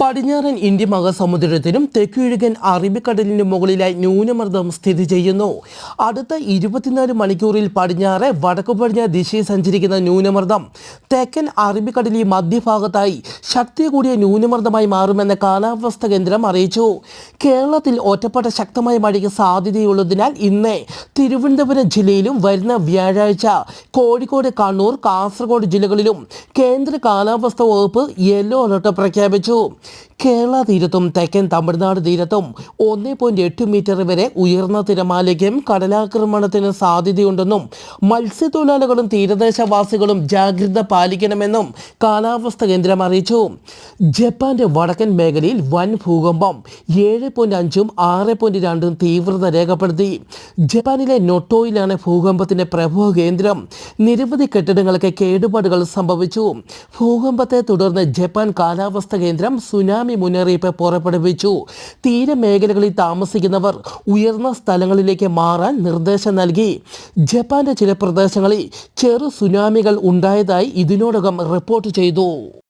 പടിഞ്ഞാറൻ ഇന്ത്യ മഹാസമുദ്രത്തിനും തെക്കുകിഴക്കൻ അറബിക്കടലിനും മുകളിലായി ന്യൂനമർദ്ദം സ്ഥിതി ചെയ്യുന്നു. അടുത്ത ഇരുപത്തിനാല് മണിക്കൂറിൽ പടിഞ്ഞാറ് വടക്കു പടിഞ്ഞാറ് ദിശയിൽ സഞ്ചരിക്കുന്ന ന്യൂനമർദ്ദം തെക്കൻ അറബിക്കടലിൽ മധ്യഭാഗത്തായി ശക്തി കൂടിയ ന്യൂനമർദ്ദമായി മാറുമെന്ന് കാലാവസ്ഥാ കേന്ദ്രം അറിയിച്ചു. കേരളത്തിൽ ഒറ്റപ്പെട്ട ശക്തമായ മഴയ്ക്ക് സാധ്യതയുള്ളതിനാൽ ഇന്ന് തിരുവനന്തപുരം ജില്ലയിലും വരുന്ന വ്യാഴാഴ്ച കോഴിക്കോട് കണ്ണൂർ കാസർഗോഡ് ജില്ലകളിലും കേന്ദ്ര കാലാവസ്ഥാ വകുപ്പ് യെല്ലോ അലർട്ട് പ്രഖ്യാപിച്ചു. കേരള തീരത്തും തെക്കൻ തമിഴ്നാട് തീരത്തും ഒന്ന് പോയിന്റ് എട്ട് മീറ്റർ വരെ ഉയർന്ന തിരമാലയ്ക്കും കടലാക്രമണത്തിന് സാധ്യതയുണ്ടെന്നും മത്സ്യത്തൊഴിലാളികളും തീരദേശവാസികളും ജാഗ്രത പാലിക്കണമെന്നും കാലാവസ്ഥ കേന്ദ്രം അറിയിച്ചു. ജപ്പാന്റെ വടക്കൻ മേഖലയിൽ വൻ ഭൂകമ്പം ഏഴ് പോയിന്റ് അഞ്ചും ആറ് പോയിന്റ് രണ്ടും തീവ്രത രേഖപ്പെടുത്തി. ജപ്പാനിലെ നൊട്ടോയിലാണ് ഭൂകമ്പത്തിന്റെ പ്രഭവ കേന്ദ്രം. നിരവധി കെട്ടിടങ്ങൾക്ക് കേടുപാടുകൾ സംഭവിച്ചു. ഭൂകമ്പത്തെ തുടർന്ന് ജപ്പാൻ കാലാവസ്ഥ കേന്ദ്രം സുനാമി മുന്നറിയിപ്പ് പുറപ്പെടുവിച്ചു. തീരമേഖലകളിൽ താമസിക്കുന്നവർ ഉയർന്ന സ്ഥലങ്ങളിലേക്ക് മാറാൻ നിർദ്ദേശം നൽകി. ജപ്പാന്റെ ചില പ്രദേശങ്ങളിൽ ചെറു സുനാമികൾ ഉണ്ടായതായി ഇതിനോടകം റിപ്പോർട്ട് ചെയ്തു.